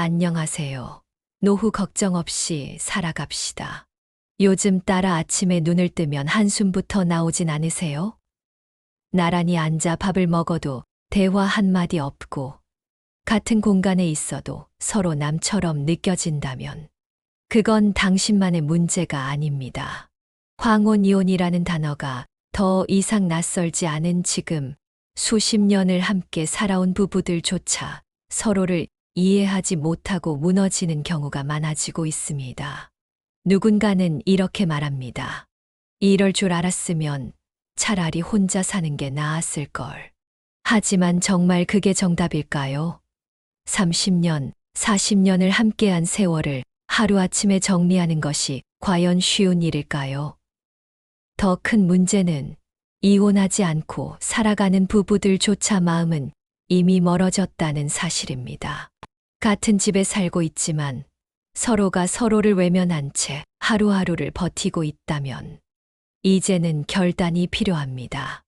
안녕하세요. 노후 걱정 없이 살아갑시다. 요즘 따라 아침에 눈을 뜨면 한숨부터 나오진 않으세요? 나란히 앉아 밥을 먹어도 대화 한마디 없고 같은 공간에 있어도 서로 남처럼 느껴진다면 그건 당신만의 문제가 아닙니다. 황혼이혼이라는 단어가 더 이상 낯설지 않은 지금 수십 년을 함께 살아온 부부들조차 서로를 이해하지 못하고 무너지는 경우가 많아지고 있습니다. 누군가는 이렇게 말합니다. 이럴 줄 알았으면 차라리 혼자 사는 게 나았을 걸. 하지만 정말 그게 정답일까요? 30년, 40년을 함께한 세월을 하루아침에 정리하는 것이 과연 쉬운 일일까요? 더 큰 문제는 이혼하지 않고 살아가는 부부들조차 마음은 이미 멀어졌다는 사실입니다. 같은 집에 살고 있지만 서로가 서로를 외면한 채 하루하루를 버티고 있다면 이제는 결단이 필요합니다.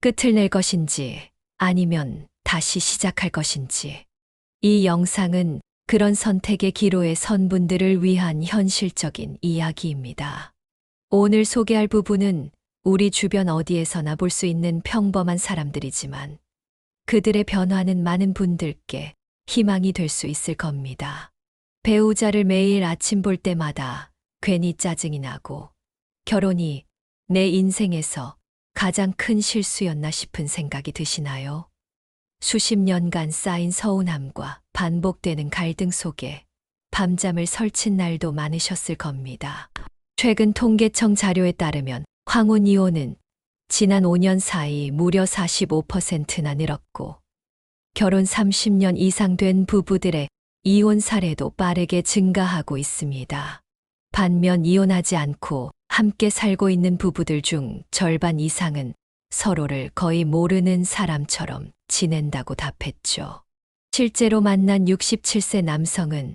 끝을 낼 것인지 아니면 다시 시작할 것인지. 이 영상은 그런 선택의 기로에 선 분들을 위한 현실적인 이야기입니다. 오늘 소개할 부부는 우리 주변 어디에서나 볼 수 있는 평범한 사람들이지만 그들의 변화는 많은 분들께 희망이 될 수 있을 겁니다. 배우자를 매일 아침 볼 때마다 괜히 짜증이 나고 결혼이 내 인생에서 가장 큰 실수였나 싶은 생각이 드시나요? 수십 년간 쌓인 서운함과 반복되는 갈등 속에 밤잠을 설친 날도 많으셨을 겁니다. 최근 통계청 자료에 따르면 황혼 이혼은 지난 5년 사이 무려 45%나 늘었고 결혼 30년 이상 된 부부들의 이혼 사례도 빠르게 증가하고 있습니다. 반면 이혼하지 않고 함께 살고 있는 부부들 중 절반 이상은 서로를 거의 모르는 사람처럼 지낸다고 답했죠. 실제로 만난 67세 남성은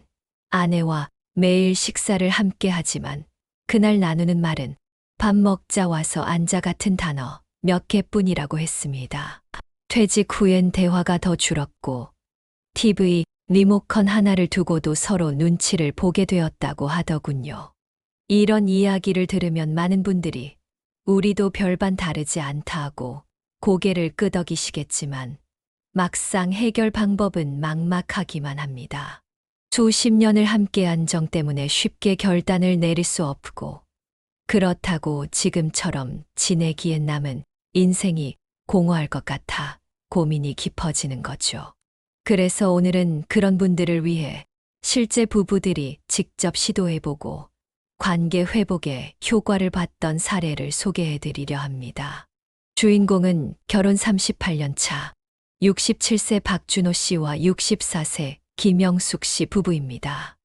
아내와 매일 식사를 함께 하지만 그날 나누는 말은 밥 먹자 와서 앉아 같은 단어 몇 개뿐이라고 했습니다. 퇴직 후엔 대화가 더 줄었고 TV, 리모컨 하나를 두고도 서로 눈치를 보게 되었다고 하더군요. 이런 이야기를 들으면 많은 분들이 우리도 별반 다르지 않다 하고 고개를 끄덕이시겠지만 막상 해결 방법은 막막하기만 합니다. 수십 년을 함께한 정 때문에 쉽게 결단을 내릴 수 없고 그렇다고 지금처럼 지내기엔 남은 인생이 공허할 것 같아 고민이 깊어지는 거죠. 그래서 오늘은 그런 분들을 위해 실제 부부들이 직접 시도해보고 관계 회복에 효과를 봤던 사례를 소개해 드리려 합니다. 주인공은 결혼 38년 차 67세 박준호 씨와 64세 김영숙 씨 부부입니다.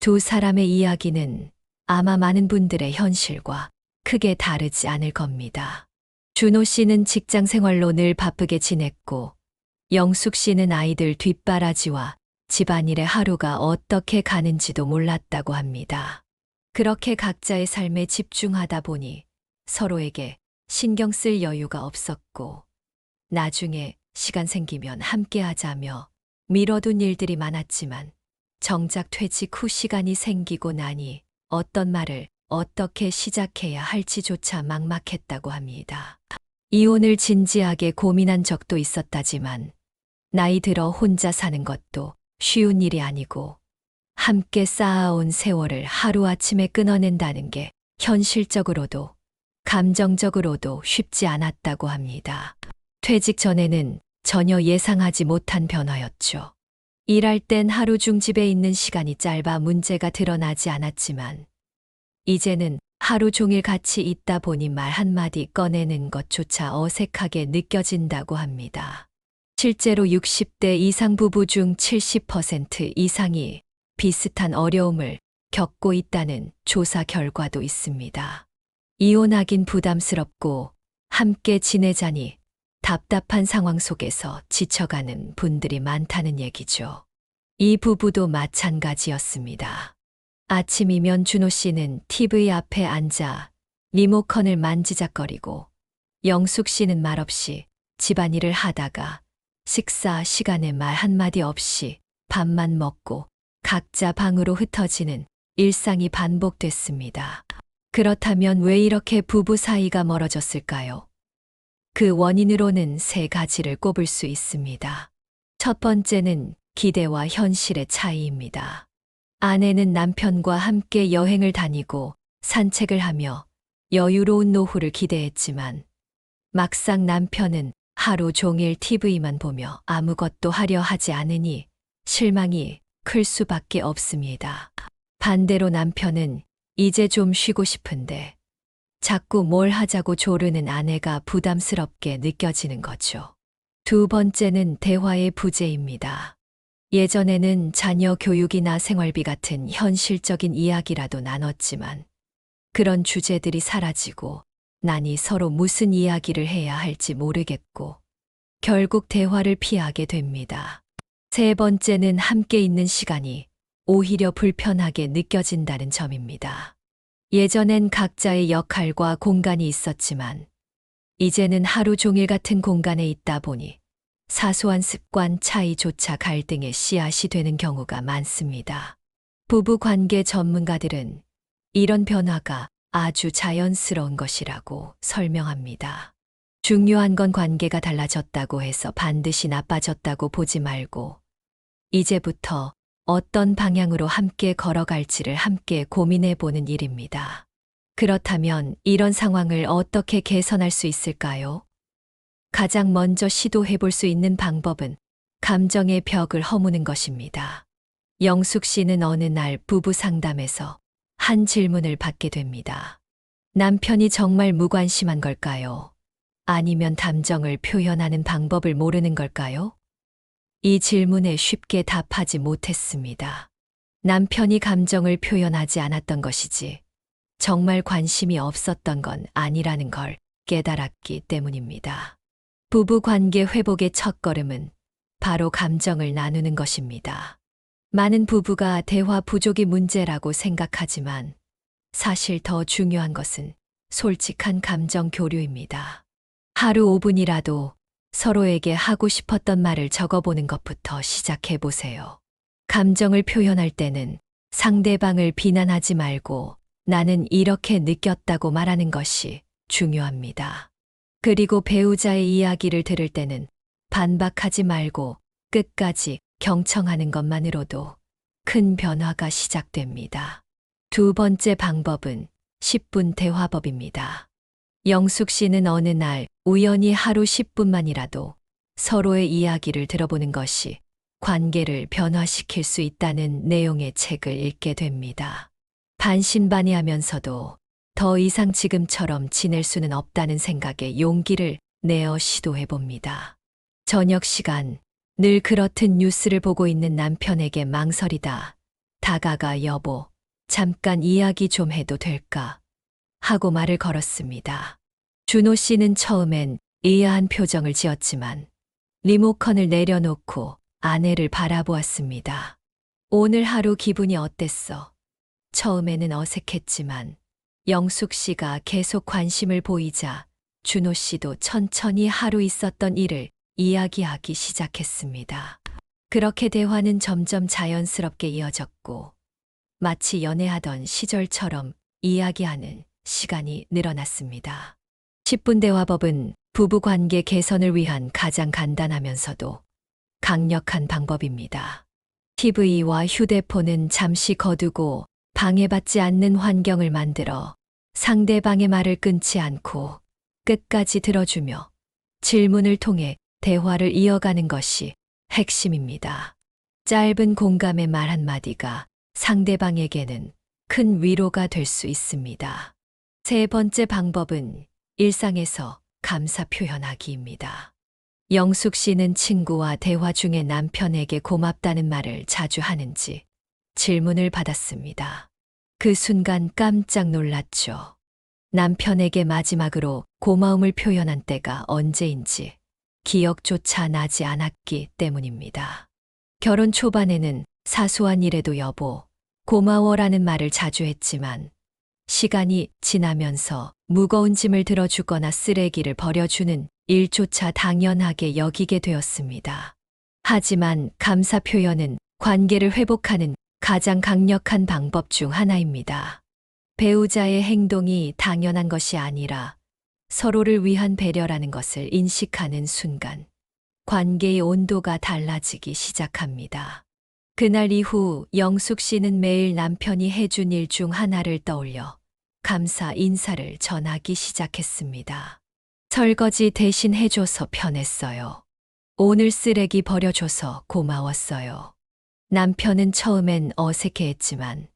두 사람의 이야기는 아마 많은 분들의 현실과 크게 다르지 않을 겁니다. 준호 씨는 직장 생활로 늘 바쁘게 지냈고 영숙 씨는 아이들 뒷바라지와 집안일의 하루가 어떻게 가는지도 몰랐다고 합니다. 그렇게 각자의 삶에 집중하다 보니 서로에게 신경 쓸 여유가 없었고 나중에 시간 생기면 함께 하자며 미뤄둔 일들이 많았지만 정작 퇴직 후 시간이 생기고 나니 어떤 말을 어떻게 시작해야 할지조차 막막했다고 합니다. 이혼을 진지하게 고민한 적도 있었다지만 나이 들어 혼자 사는 것도 쉬운 일이 아니고 함께 쌓아온 세월을 하루아침에 끊어낸다는 게 현실적으로도 감정적으로도 쉽지 않았다고 합니다. 퇴직 전에는 전혀 예상하지 못한 변화였죠. 일할 땐 하루 중 집에 있는 시간이 짧아 문제가 드러나지 않았지만 이제는 하루 종일 같이 있다 보니 말 한마디 꺼내는 것조차 어색하게 느껴진다고 합니다. 실제로 60대 이상 부부 중 70% 이상이 비슷한 어려움을 겪고 있다는 조사 결과도 있습니다. 이혼하긴 부담스럽고 함께 지내자니 답답한 상황 속에서 지쳐가는 분들이 많다는 얘기죠. 이 부부도 마찬가지였습니다. 아침이면 준호 씨는 TV 앞에 앉아 리모컨을 만지작거리고 영숙 씨는 말없이 집안일을 하다가 식사 시간에 말 한마디 없이 밥만 먹고 각자 방으로 흩어지는 일상이 반복됐습니다. 그렇다면 왜 이렇게 부부 사이가 멀어졌을까요? 그 원인으로는 세 가지를 꼽을 수 있습니다. 첫 번째는 기대와 현실의 차이입니다. 아내는 남편과 함께 여행을 다니고 산책을 하며 여유로운 노후를 기대했지만 막상 남편은 하루 종일 TV만 보며 아무것도 하려 하지 않으니 실망이 클 수밖에 없습니다. 반대로 남편은 이제 좀 쉬고 싶은데 자꾸 뭘 하자고 조르는 아내가 부담스럽게 느껴지는 거죠. 두 번째는 대화의 부재입니다. 예전에는 자녀 교육이나 생활비 같은 현실적인 이야기라도 나눴지만 그런 주제들이 사라지고 나니 서로 무슨 이야기를 해야 할지 모르겠고 결국 대화를 피하게 됩니다. 세 번째는 함께 있는 시간이 오히려 불편하게 느껴진다는 점입니다. 예전엔 각자의 역할과 공간이 있었지만 이제는 하루 종일 같은 공간에 있다 보니 사소한 습관 차이조차 갈등의 씨앗이 되는 경우가 많습니다. 부부 관계 전문가들은 이런 변화가 아주 자연스러운 것이라고 설명합니다. 중요한 건 관계가 달라졌다고 해서 반드시 나빠졌다고 보지 말고 이제부터 어떤 방향으로 함께 걸어갈지를 함께 고민해 보는 일입니다. 그렇다면 이런 상황을 어떻게 개선할 수 있을까요? 가장 먼저 시도해 볼 수 있는 방법은 감정의 벽을 허무는 것입니다. 영숙 씨는 어느 날 부부 상담에서 한 질문을 받게 됩니다. 남편이 정말 무관심한 걸까요? 아니면 감정을 표현하는 방법을 모르는 걸까요? 이 질문에 쉽게 답하지 못했습니다. 남편이 감정을 표현하지 않았던 것이지 정말 관심이 없었던 건 아니라는 걸 깨달았기 때문입니다. 부부 관계 회복의 첫 걸음은 바로 감정을 나누는 것입니다. 많은 부부가 대화 부족이 문제라고 생각하지만 사실 더 중요한 것은 솔직한 감정 교류입니다. 하루 5분이라도 서로에게 하고 싶었던 말을 적어보는 것부터 시작해 보세요. 감정을 표현할 때는 상대방을 비난하지 말고 나는 이렇게 느꼈다고 말하는 것이 중요합니다. 그리고 배우자의 이야기를 들을 때는 반박하지 말고 끝까지 경청하는 것만으로도 큰 변화가 시작됩니다. 두 번째 방법은 10분 대화법입니다. 영숙 씨는 어느 날 우연히 하루 10분만이라도 서로의 이야기를 들어보는 것이 관계를 변화시킬 수 있다는 내용의 책을 읽게 됩니다. 반신반의하면서도 더 이상 지금처럼 지낼 수는 없다는 생각에 용기를 내어 시도해 봅니다. 저녁 시간, 늘 그렇듯 뉴스를 보고 있는 남편에게 망설이다. 다가가 여보, 잠깐 이야기 좀 해도 될까? 하고 말을 걸었습니다. 준호 씨는 처음엔 의아한 표정을 지었지만 리모컨을 내려놓고 아내를 바라보았습니다. 오늘 하루 기분이 어땠어? 처음에는 어색했지만 영숙 씨가 계속 관심을 보이자 준호 씨도 천천히 하루 있었던 일을 이야기하기 시작했습니다. 그렇게 대화는 점점 자연스럽게 이어졌고 마치 연애하던 시절처럼 이야기하는 시간이 늘어났습니다. 10분 대화법은 부부 관계 개선을 위한 가장 간단하면서도 강력한 방법입니다. TV와 휴대폰은 잠시 거두고 방해받지 않는 환경을 만들어 상대방의 말을 끊지 않고 끝까지 들어주며 질문을 통해 대화를 이어가는 것이 핵심입니다. 짧은 공감의 말 한마디가 상대방에게는 큰 위로가 될 수 있습니다. 세 번째 방법은 일상에서 감사 표현하기입니다. 영숙 씨는 친구와 대화 중에 남편에게 고맙다는 말을 자주 하는지 질문을 받았습니다. 그 순간 깜짝 놀랐죠. 남편에게 마지막으로 고마움을 표현한 때가 언제인지 기억조차 나지 않았기 때문입니다. 결혼 초반에는 사소한 일에도 여보, 고마워라는 말을 자주 했지만 시간이 지나면서 무거운 짐을 들어주거나 쓰레기를 버려주는 일조차 당연하게 여기게 되었습니다. 하지만 감사 표현은 관계를 회복하는 가장 강력한 방법 중 하나입니다. 배우자의 행동이 당연한 것이 아니라 서로를 위한 배려라는 것을 인식하는 순간 관계의 온도가 달라지기 시작합니다. 그날 이후 영숙 씨는 매일 남편이 해준 일 중 하나를 떠올려 감사 인사를 전하기 시작했습니다. 설거지 대신 해줘서 편했어요. 오늘 쓰레기 버려줘서 고마웠어요. 남편은 처음엔 어색해했지만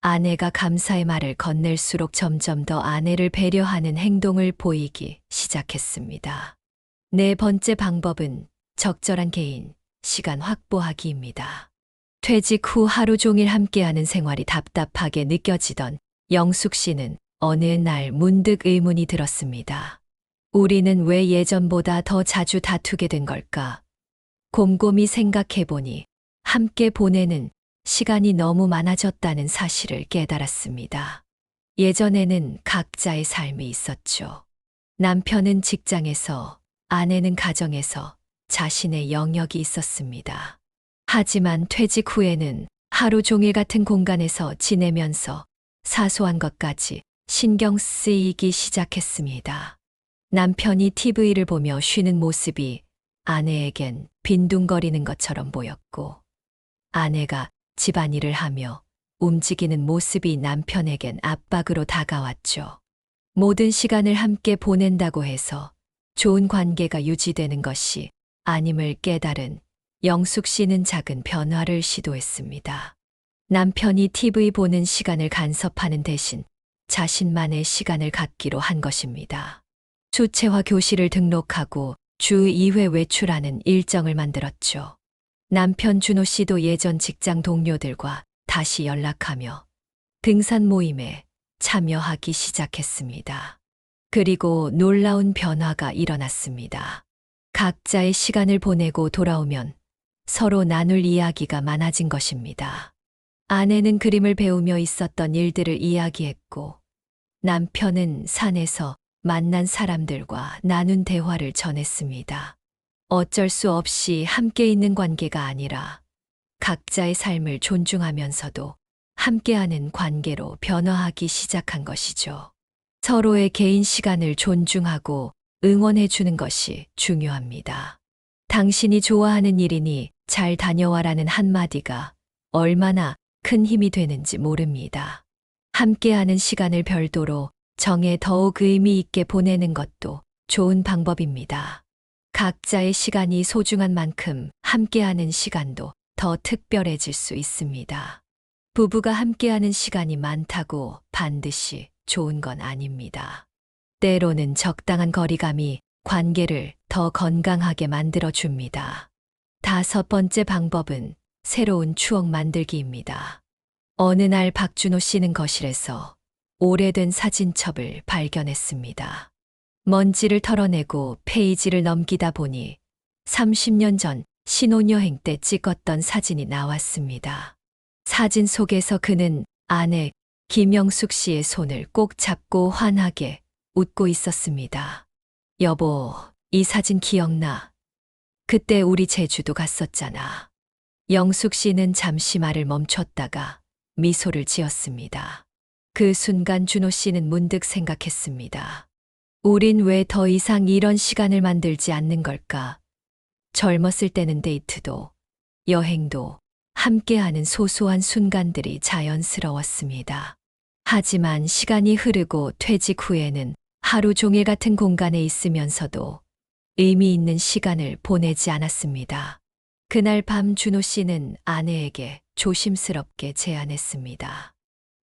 아내가 감사의 말을 건넬수록 점점 더 아내를 배려하는 행동을 보이기 시작했습니다. 네 번째 방법은 적절한 개인, 시간 확보하기입니다. 퇴직 후 하루 종일 함께하는 생활이 답답하게 느껴지던 영숙 씨는 어느 날 문득 의문이 들었습니다. 우리는 왜 예전보다 더 자주 다투게 된 걸까? 곰곰이 생각해 보니 함께 보내는 시간이 너무 많아졌다는 사실을 깨달았습니다. 예전에는 각자의 삶이 있었죠. 남편은 직장에서, 아내는 가정에서 자신의 영역이 있었습니다. 하지만 퇴직 후에는 하루 종일 같은 공간에서 지내면서 사소한 것까지 신경 쓰이기 시작했습니다. 남편이 TV를 보며 쉬는 모습이 아내에겐 빈둥거리는 것처럼 보였고, 아내가 집안일을 하며 움직이는 모습이 남편에겐 압박으로 다가왔죠. 모든 시간을 함께 보낸다고 해서 좋은 관계가 유지되는 것이 아님을 깨달은 영숙 씨는 작은 변화를 시도했습니다. 남편이 TV 보는 시간을 간섭하는 대신 자신만의 시간을 갖기로 한 것입니다. 수채화 교실을 등록하고 주 2회 외출하는 일정을 만들었죠. 남편 준호 씨도 예전 직장 동료들과 다시 연락하며 등산 모임에 참여하기 시작했습니다. 그리고 놀라운 변화가 일어났습니다. 각자의 시간을 보내고 돌아오면 서로 나눌 이야기가 많아진 것입니다. 아내는 그림을 배우며 있었던 일들을 이야기했고, 남편은 산에서 만난 사람들과 나눈 대화를 전했습니다. 어쩔 수 없이 함께 있는 관계가 아니라 각자의 삶을 존중하면서도 함께하는 관계로 변화하기 시작한 것이죠. 서로의 개인 시간을 존중하고 응원해 주는 것이 중요합니다. 당신이 좋아하는 일이니 잘 다녀와라는 한마디가 얼마나 큰 힘이 되는지 모릅니다. 함께하는 시간을 별도로 정해 더욱 의미 있게 보내는 것도 좋은 방법입니다. 각자의 시간이 소중한 만큼 함께하는 시간도 더 특별해질 수 있습니다. 부부가 함께하는 시간이 많다고 반드시 좋은 건 아닙니다. 때로는 적당한 거리감이 관계를 더 건강하게 만들어 줍니다. 다섯 번째 방법은 새로운 추억 만들기입니다. 어느 날 박준호 씨는 거실에서 오래된 사진첩을 발견했습니다. 먼지를 털어내고 페이지를 넘기다 보니 30년 전 신혼여행 때 찍었던 사진이 나왔습니다. 사진 속에서 그는 아내 김영숙 씨의 손을 꼭 잡고 환하게 웃고 있었습니다. 여보, 이 사진 기억나? 그때 우리 제주도 갔었잖아. 영숙 씨는 잠시 말을 멈췄다가 미소를 지었습니다. 그 순간 준호 씨는 문득 생각했습니다. 우린 왜 더 이상 이런 시간을 만들지 않는 걸까? 젊었을 때는 데이트도, 여행도, 함께하는 소소한 순간들이 자연스러웠습니다. 하지만 시간이 흐르고 퇴직 후에는 하루 종일 같은 공간에 있으면서도 의미 있는 시간을 보내지 않았습니다. 그날 밤 준호 씨는 아내에게 조심스럽게 제안했습니다.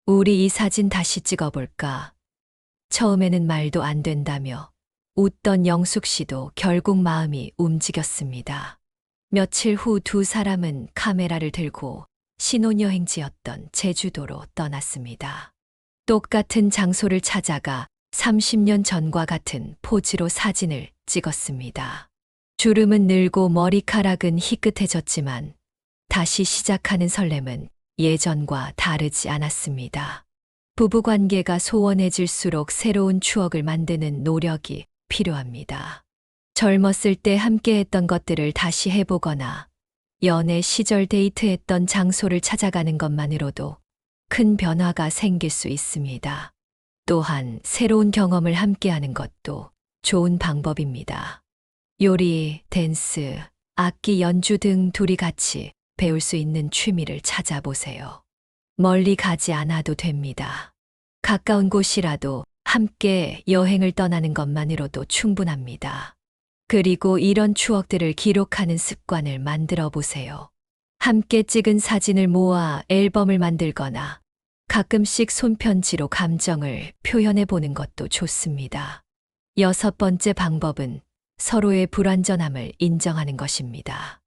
우리 이 사진 다시 찍어볼까? 처음에는 말도 안 된다며 웃던 영숙 씨도 결국 마음이 움직였습니다. 며칠 후 두 사람은 카메라를 들고 신혼여행지였던 제주도로 떠났습니다. 똑같은 장소를 찾아가 30년 전과 같은 포즈로 사진을 찍었습니다. 주름은 늘고 머리카락은 희끗해졌지만 다시 시작하는 설렘은 예전과 다르지 않았습니다. 부부관계가 소원해질수록 새로운 추억을 만드는 노력이 필요합니다. 젊었을 때 함께 했던 것들을 다시 해보거나 연애 시절 데이트했던 장소를 찾아가는 것만으로도 큰 변화가 생길 수 있습니다. 또한 새로운 경험을 함께하는 것도 좋은 방법입니다. 요리, 댄스, 악기 연주 등 둘이 같이 배울 수 있는 취미를 찾아보세요. 멀리 가지 않아도 됩니다. 가까운 곳이라도 함께 여행을 떠나는 것만으로도 충분합니다. 그리고 이런 추억들을 기록하는 습관을 만들어 보세요. 함께 찍은 사진을 모아 앨범을 만들거나 가끔씩 손편지로 감정을 표현해 보는 것도 좋습니다. 여섯 번째 방법은 서로의 불완전함을 인정하는 것입니다.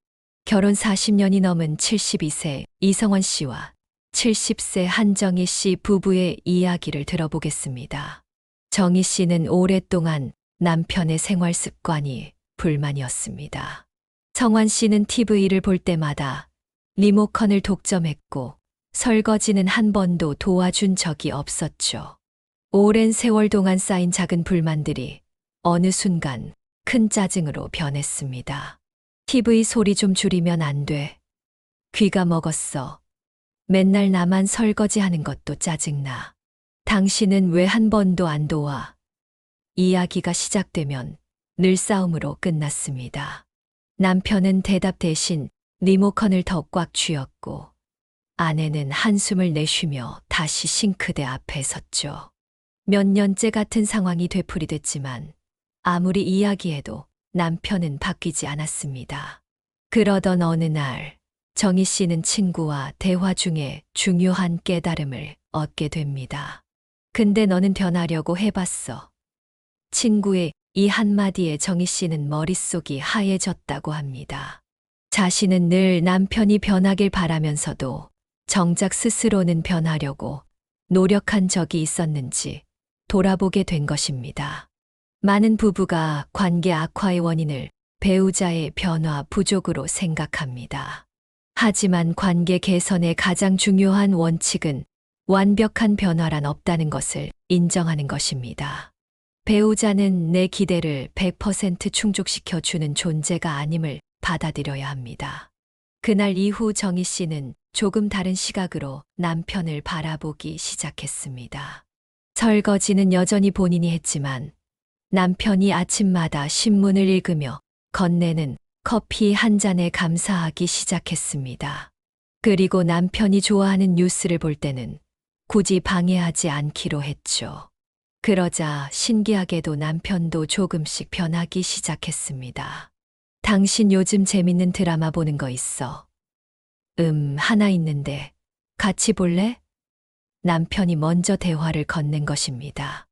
결혼 40년이 넘은 72세 이성원 씨와 70세 한정희 씨 부부의 이야기를 들어보겠습니다. 정희 씨는 오랫동안 남편의 생활 습관이 불만이었습니다. 성환 씨는 TV를 볼 때마다 리모컨을 독점했고 설거지는 한 번도 도와준 적이 없었죠. 오랜 세월 동안 쌓인 작은 불만들이 어느 순간 큰 짜증으로 변했습니다. TV 소리 좀 줄이면 안 돼. 귀가 먹었어. 맨날 나만 설거지하는 것도 짜증나. 당신은 왜 한 번도 안 도와? 이야기가 시작되면 늘 싸움으로 끝났습니다. 남편은 대답 대신 리모컨을 더 꽉 쥐었고 아내는 한숨을 내쉬며 다시 싱크대 앞에 섰죠. 몇 년째 같은 상황이 되풀이됐지만 아무리 이야기해도 남편은 바뀌지 않았습니다. 그러던 어느 날 정희 씨는 친구와 대화 중에 중요한 깨달음을 얻게 됩니다. 근데 너는 변하려고 해봤어. 친구의 이 한마디에 정희 씨는 머릿속이 하얘졌다고 합니다. 자신은 늘 남편이 변하길 바라면서도 정작 스스로는 변하려고 노력한 적이 있었는지 돌아보게 된 것입니다. 많은 부부가 관계 악화의 원인을 배우자의 변화 부족으로 생각합니다. 하지만 관계 개선의 가장 중요한 원칙은 완벽한 변화란 없다는 것을 인정하는 것입니다. 배우자는 내 기대를 100% 충족시켜 주는 존재가 아님을 받아들여야 합니다. 그날 이후 정희 씨는 조금 다른 시각으로 남편을 바라보기 시작했습니다. 설거지는 여전히 본인이 했지만 남편이 아침마다 신문을 읽으며 건네는 커피 한 잔에 감사하기 시작했습니다. 그리고 남편이 좋아하는 뉴스를 볼 때는 굳이 방해하지 않기로 했죠. 그러자 신기하게도 남편도 조금씩 변하기 시작했습니다. 당신 요즘 재밌는 드라마 보는 거 있어. 음, 하나 있는데 같이 볼래? 남편이 먼저 대화를 건넨 것입니다.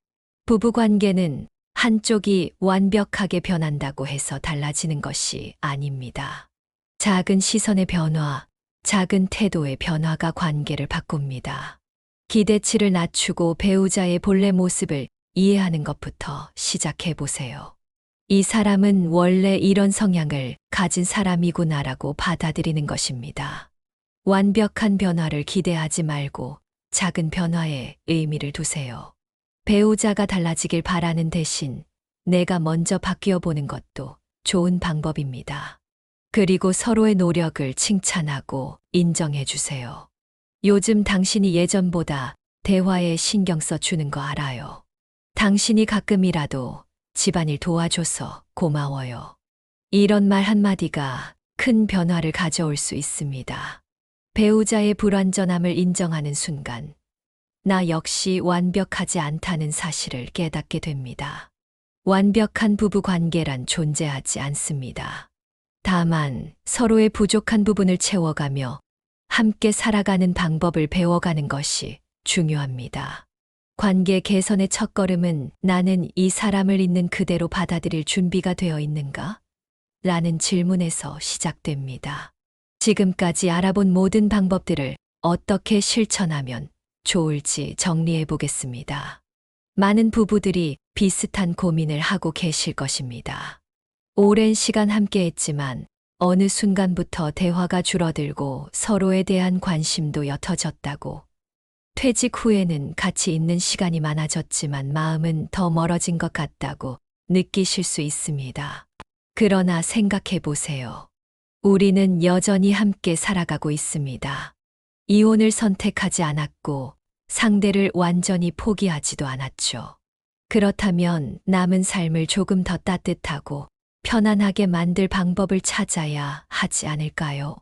부부 관계는 한쪽이 완벽하게 변한다고 해서 달라지는 것이 아닙니다. 작은 시선의 변화, 작은 태도의 변화가 관계를 바꿉니다. 기대치를 낮추고 배우자의 본래 모습을 이해하는 것부터 시작해 보세요. 이 사람은 원래 이런 성향을 가진 사람이구나라고 받아들이는 것입니다. 완벽한 변화를 기대하지 말고 작은 변화에 의미를 두세요. 배우자가 달라지길 바라는 대신 내가 먼저 바뀌어 보는 것도 좋은 방법입니다. 그리고 서로의 노력을 칭찬하고 인정해 주세요. 요즘 당신이 예전보다 대화에 신경 써 주는 거 알아요. 당신이 가끔이라도 집안일 도와줘서 고마워요. 이런 말 한마디가 큰 변화를 가져올 수 있습니다. 배우자의 불완전함을 인정하는 순간, 나 역시 완벽하지 않다는 사실을 깨닫게 됩니다. 완벽한 부부 관계란 존재하지 않습니다. 다만 서로의 부족한 부분을 채워가며 함께 살아가는 방법을 배워가는 것이 중요합니다. 관계 개선의 첫걸음은 나는 이 사람을 있는 그대로 받아들일 준비가 되어 있는가? 라는 질문에서 시작됩니다. 지금까지 알아본 모든 방법들을 어떻게 실천하면 좋을지 정리해 보겠습니다. 많은 부부들이 비슷한 고민을 하고 계실 것입니다. 오랜 시간 함께 했지만 어느 순간부터 대화가 줄어들고 서로에 대한 관심도 옅어졌다고. 퇴직 후에는 같이 있는 시간이 많아졌지만 마음은 더 멀어진 것 같다고 느끼실 수 있습니다. 그러나 생각해 보세요. 우리는 여전히 함께 살아가고 있습니다. 이혼을 선택하지 않았고 상대를 완전히 포기하지도 않았죠. 그렇다면 남은 삶을 조금 더 따뜻하고 편안하게 만들 방법을 찾아야 하지 않을까요?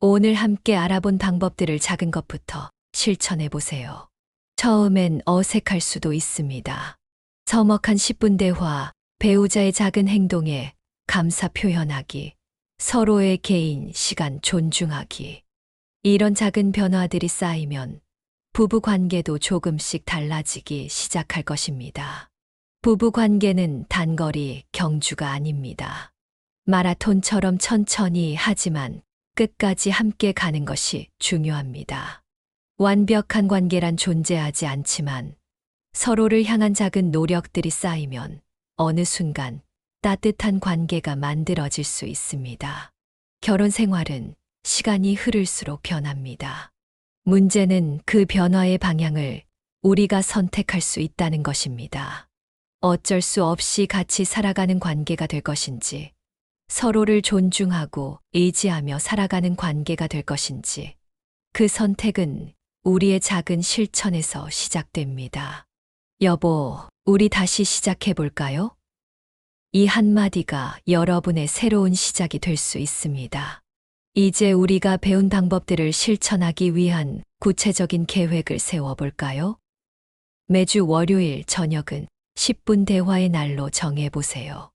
오늘 함께 알아본 방법들을 작은 것부터 실천해 보세요. 처음엔 어색할 수도 있습니다. 서먹한 10분 대화, 배우자의 작은 행동에 감사 표현하기, 서로의 개인 시간 존중하기. 이런 작은 변화들이 쌓이면 부부 관계도 조금씩 달라지기 시작할 것입니다. 부부 관계는 단거리 경주가 아닙니다. 마라톤처럼 천천히 하지만 끝까지 함께 가는 것이 중요합니다. 완벽한 관계란 존재하지 않지만 서로를 향한 작은 노력들이 쌓이면 어느 순간 따뜻한 관계가 만들어질 수 있습니다. 결혼 생활은 시간이 흐를수록 변합니다. 문제는 그 변화의 방향을 우리가 선택할 수 있다는 것입니다. 어쩔 수 없이 같이 살아가는 관계가 될 것인지, 서로를 존중하고 의지하며 살아가는 관계가 될 것인지, 그 선택은 우리의 작은 실천에서 시작됩니다. 여보, 우리 다시 시작해 볼까요? 이 한마디가 여러분의 새로운 시작이 될 수 있습니다. 이제 우리가 배운 방법들을 실천하기 위한 구체적인 계획을 세워볼까요? 매주 월요일 저녁은 10분 대화의 날로 정해보세요.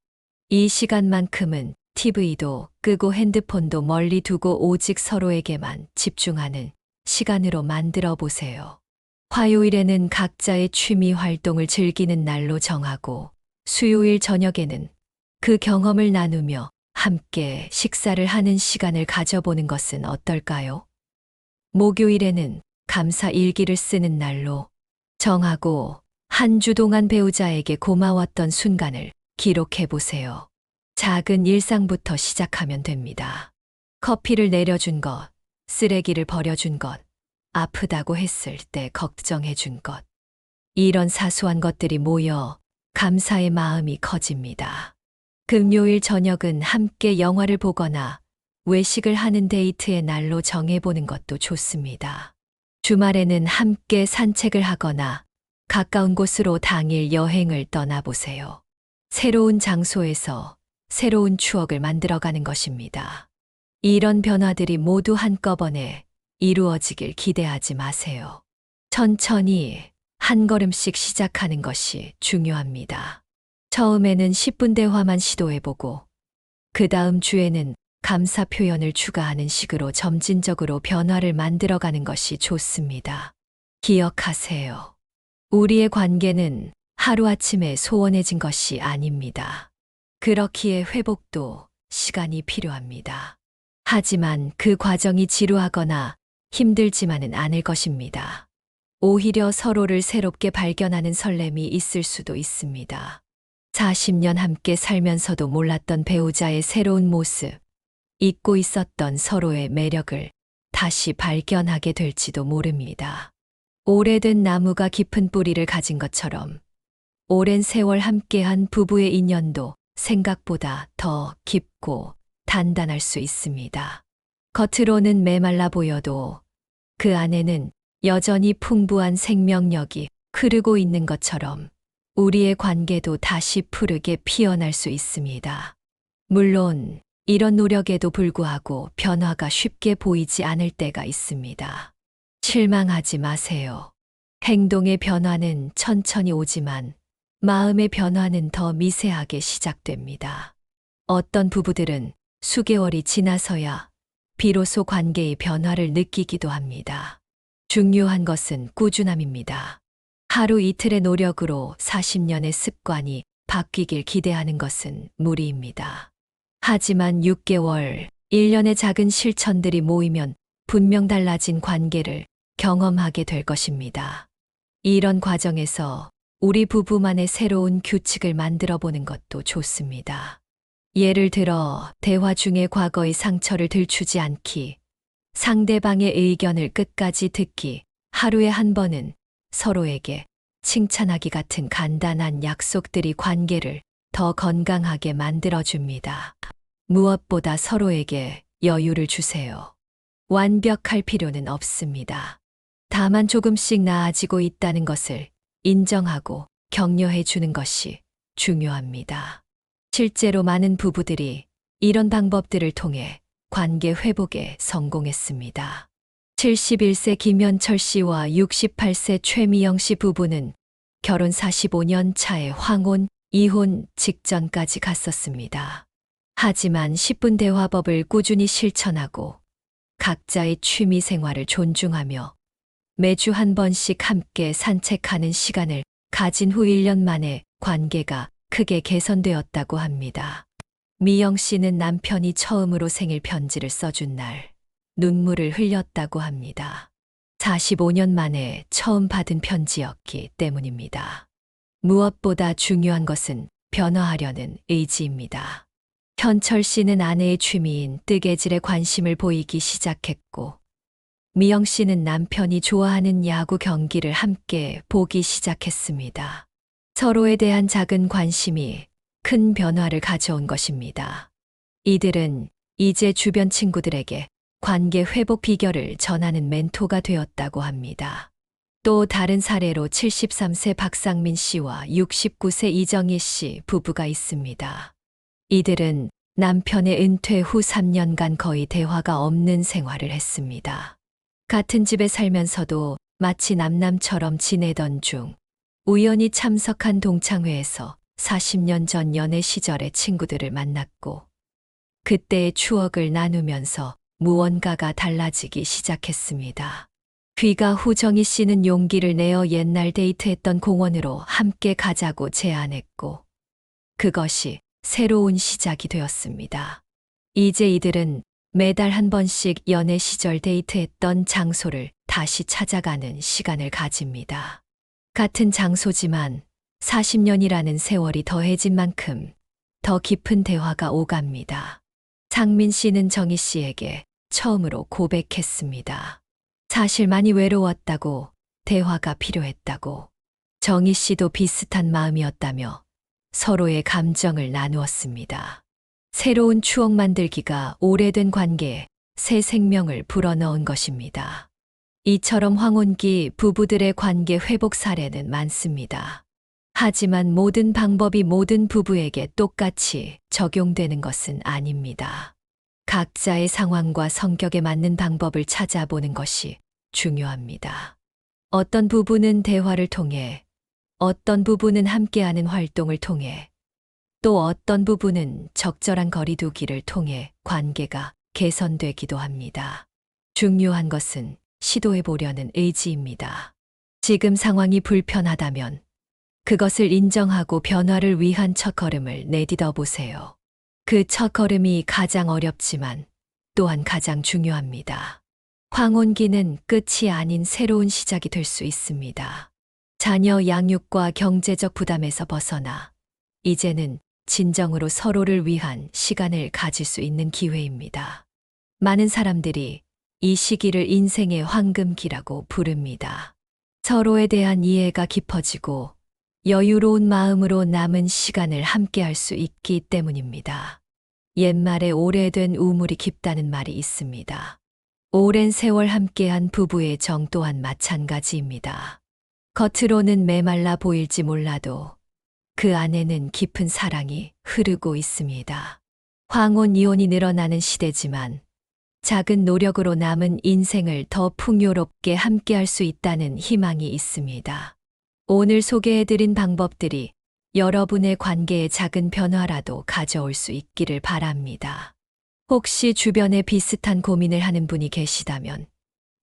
이 시간만큼은 TV도 끄고 핸드폰도 멀리 두고 오직 서로에게만 집중하는 시간으로 만들어 보세요. 화요일에는 각자의 취미 활동을 즐기는 날로 정하고 수요일 저녁에는 그 경험을 나누며 함께 식사를 하는 시간을 가져보는 것은 어떨까요? 목요일에는 감사 일기를 쓰는 날로 정하고 한 주 동안 배우자에게 고마웠던 순간을 기록해 보세요. 작은 일상부터 시작하면 됩니다. 커피를 내려준 것, 쓰레기를 버려준 것, 아프다고 했을 때 걱정해 준 것. 이런 사소한 것들이 모여 감사의 마음이 커집니다. 금요일 저녁은 함께 영화를 보거나 외식을 하는 데이트의 날로 정해보는 것도 좋습니다. 주말에는 함께 산책을 하거나 가까운 곳으로 당일 여행을 떠나보세요. 새로운 장소에서 새로운 추억을 만들어가는 것입니다. 이런 변화들이 모두 한꺼번에 이루어지길 기대하지 마세요. 천천히 한 걸음씩 시작하는 것이 중요합니다. 처음에는 10분 대화만 시도해보고, 그 다음 주에는 감사 표현을 추가하는 식으로 점진적으로 변화를 만들어가는 것이 좋습니다. 기억하세요. 우리의 관계는 하루아침에 소원해진 것이 아닙니다. 그렇기에 회복도 시간이 필요합니다. 하지만 그 과정이 지루하거나 힘들지만은 않을 것입니다. 오히려 서로를 새롭게 발견하는 설렘이 있을 수도 있습니다. 40년 함께 살면서도 몰랐던 배우자의 새로운 모습, 잊고 있었던 서로의 매력을 다시 발견하게 될지도 모릅니다. 오래된 나무가 깊은 뿌리를 가진 것처럼 오랜 세월 함께한 부부의 인연도 생각보다 더 깊고 단단할 수 있습니다. 겉으로는 메말라 보여도 그 안에는 여전히 풍부한 생명력이 흐르고 있는 것처럼 우리의 관계도 다시 푸르게 피어날 수 있습니다. 물론 이런 노력에도 불구하고 변화가 쉽게 보이지 않을 때가 있습니다. 실망하지 마세요. 행동의 변화는 천천히 오지만 마음의 변화는 더 미세하게 시작됩니다. 어떤 부부들은 수개월이 지나서야 비로소 관계의 변화를 느끼기도 합니다. 중요한 것은 꾸준함입니다. 하루 이틀의 노력으로 40년의 습관이 바뀌길 기대하는 것은 무리입니다. 하지만 6개월, 1년의 작은 실천들이 모이면 분명 달라진 관계를 경험하게 될 것입니다. 이런 과정에서 우리 부부만의 새로운 규칙을 만들어 보는 것도 좋습니다. 예를 들어, 대화 중에 과거의 상처를 들추지 않기, 상대방의 의견을 끝까지 듣기, 하루에 한 번은 서로에게 칭찬하기 같은 간단한 약속들이 관계를 더 건강하게 만들어줍니다. 무엇보다 서로에게 여유를 주세요. 완벽할 필요는 없습니다. 다만 조금씩 나아지고 있다는 것을 인정하고 격려해 주는 것이 중요합니다. 실제로 많은 부부들이 이런 방법들을 통해 관계 회복에 성공했습니다. 71세 김현철 씨와 68세 최미영 씨 부부는 결혼 45년 차에 황혼, 이혼 직전까지 갔었습니다. 하지만 10분 대화법을 꾸준히 실천하고 각자의 취미 생활을 존중하며 매주 한 번씩 함께 산책하는 시간을 가진 후 1년 만에 관계가 크게 개선되었다고 합니다. 미영 씨는 남편이 처음으로 생일 편지를 써준 날 눈물을 흘렸다고 합니다. 45년 만에 처음 받은 편지였기 때문입니다. 무엇보다 중요한 것은 변화하려는 의지입니다. 현철 씨는 아내의 취미인 뜨개질에 관심을 보이기 시작했고, 미영 씨는 남편이 좋아하는 야구 경기를 함께 보기 시작했습니다. 서로에 대한 작은 관심이 큰 변화를 가져온 것입니다. 이들은 이제 주변 친구들에게 관계 회복 비결을 전하는 멘토가 되었다고 합니다. 또 다른 사례로 73세 박상민 씨와 69세 이정희 씨 부부가 있습니다. 이들은 남편의 은퇴 후 3년간 거의 대화가 없는 생활을 했습니다. 같은 집에 살면서도 마치 남남처럼 지내던 중 우연히 참석한 동창회에서 40년 전 연애 시절의 친구들을 만났고 그때의 추억을 나누면서 무언가가 달라지기 시작했습니다. 귀가 후 정희 씨는 용기를 내어 옛날 데이트했던 공원으로 함께 가자고 제안했고 그것이 새로운 시작이 되었습니다. 이제 이들은 매달 한 번씩 연애 시절 데이트했던 장소를 다시 찾아가는 시간을 가집니다. 같은 장소지만 40년이라는 세월이 더해진 만큼 더 깊은 대화가 오갑니다. 상민 씨는 정희 씨에게 처음으로 고백했습니다. 사실 많이 외로웠다고, 대화가 필요했다고. 정희 씨도 비슷한 마음이었다며 서로의 감정을 나누었습니다. 새로운 추억 만들기가 오래된 관계에 새 생명을 불어넣은 것입니다. 이처럼 황혼기 부부들의 관계 회복 사례는 많습니다. 하지만 모든 방법이 모든 부부에게 똑같이 적용되는 것은 아닙니다. 각자의 상황과 성격에 맞는 방법을 찾아보는 것이 중요합니다. 어떤 부부는 대화를 통해, 어떤 부부는 함께하는 활동을 통해, 또 어떤 부부는 적절한 거리두기를 통해 관계가 개선되기도 합니다. 중요한 것은 시도해 보려는 의지입니다. 지금 상황이 불편하다면 그것을 인정하고 변화를 위한 첫걸음을 내딛어 보세요. 그 첫걸음이 가장 어렵지만 또한 가장 중요합니다. 황혼기는 끝이 아닌 새로운 시작이 될 수 있습니다. 자녀 양육과 경제적 부담에서 벗어나 이제는 진정으로 서로를 위한 시간을 가질 수 있는 기회입니다. 많은 사람들이 이 시기를 인생의 황금기라고 부릅니다. 서로에 대한 이해가 깊어지고 여유로운 마음으로 남은 시간을 함께 할 수 있기 때문입니다. 옛말에 오래된 우물이 깊다는 말이 있습니다. 오랜 세월 함께한 부부의 정 또한 마찬가지입니다. 겉으로는 메말라 보일지 몰라도 그 안에는 깊은 사랑이 흐르고 있습니다. 황혼 이혼이 늘어나는 시대지만 작은 노력으로 남은 인생을 더 풍요롭게 함께할 수 있다는 희망이 있습니다. 오늘 소개해드린 방법들이 여러분의 관계에 작은 변화라도 가져올 수 있기를 바랍니다. 혹시 주변에 비슷한 고민을 하는 분이 계시다면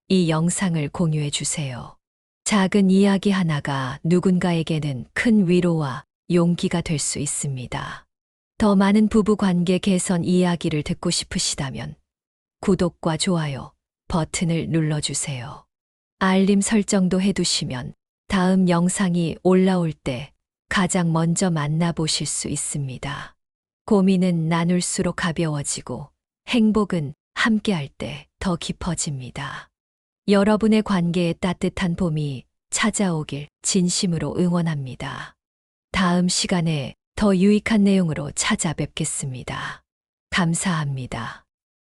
이 영상을 공유해 주세요. 작은 이야기 하나가 누군가에게는 큰 위로와 용기가 될 수 있습니다. 더 많은 부부 관계 개선 이야기를 듣고 싶으시다면 구독과 좋아요 버튼을 눌러주세요. 알림 설정도 해두시면 다음 영상이 올라올 때 가장 먼저 만나보실 수 있습니다. 고민은 나눌수록 가벼워지고 행복은 함께할 때 더 깊어집니다. 여러분의 관계에 따뜻한 봄이 찾아오길 진심으로 응원합니다. 다음 시간에 더 유익한 내용으로 찾아뵙겠습니다. 감사합니다.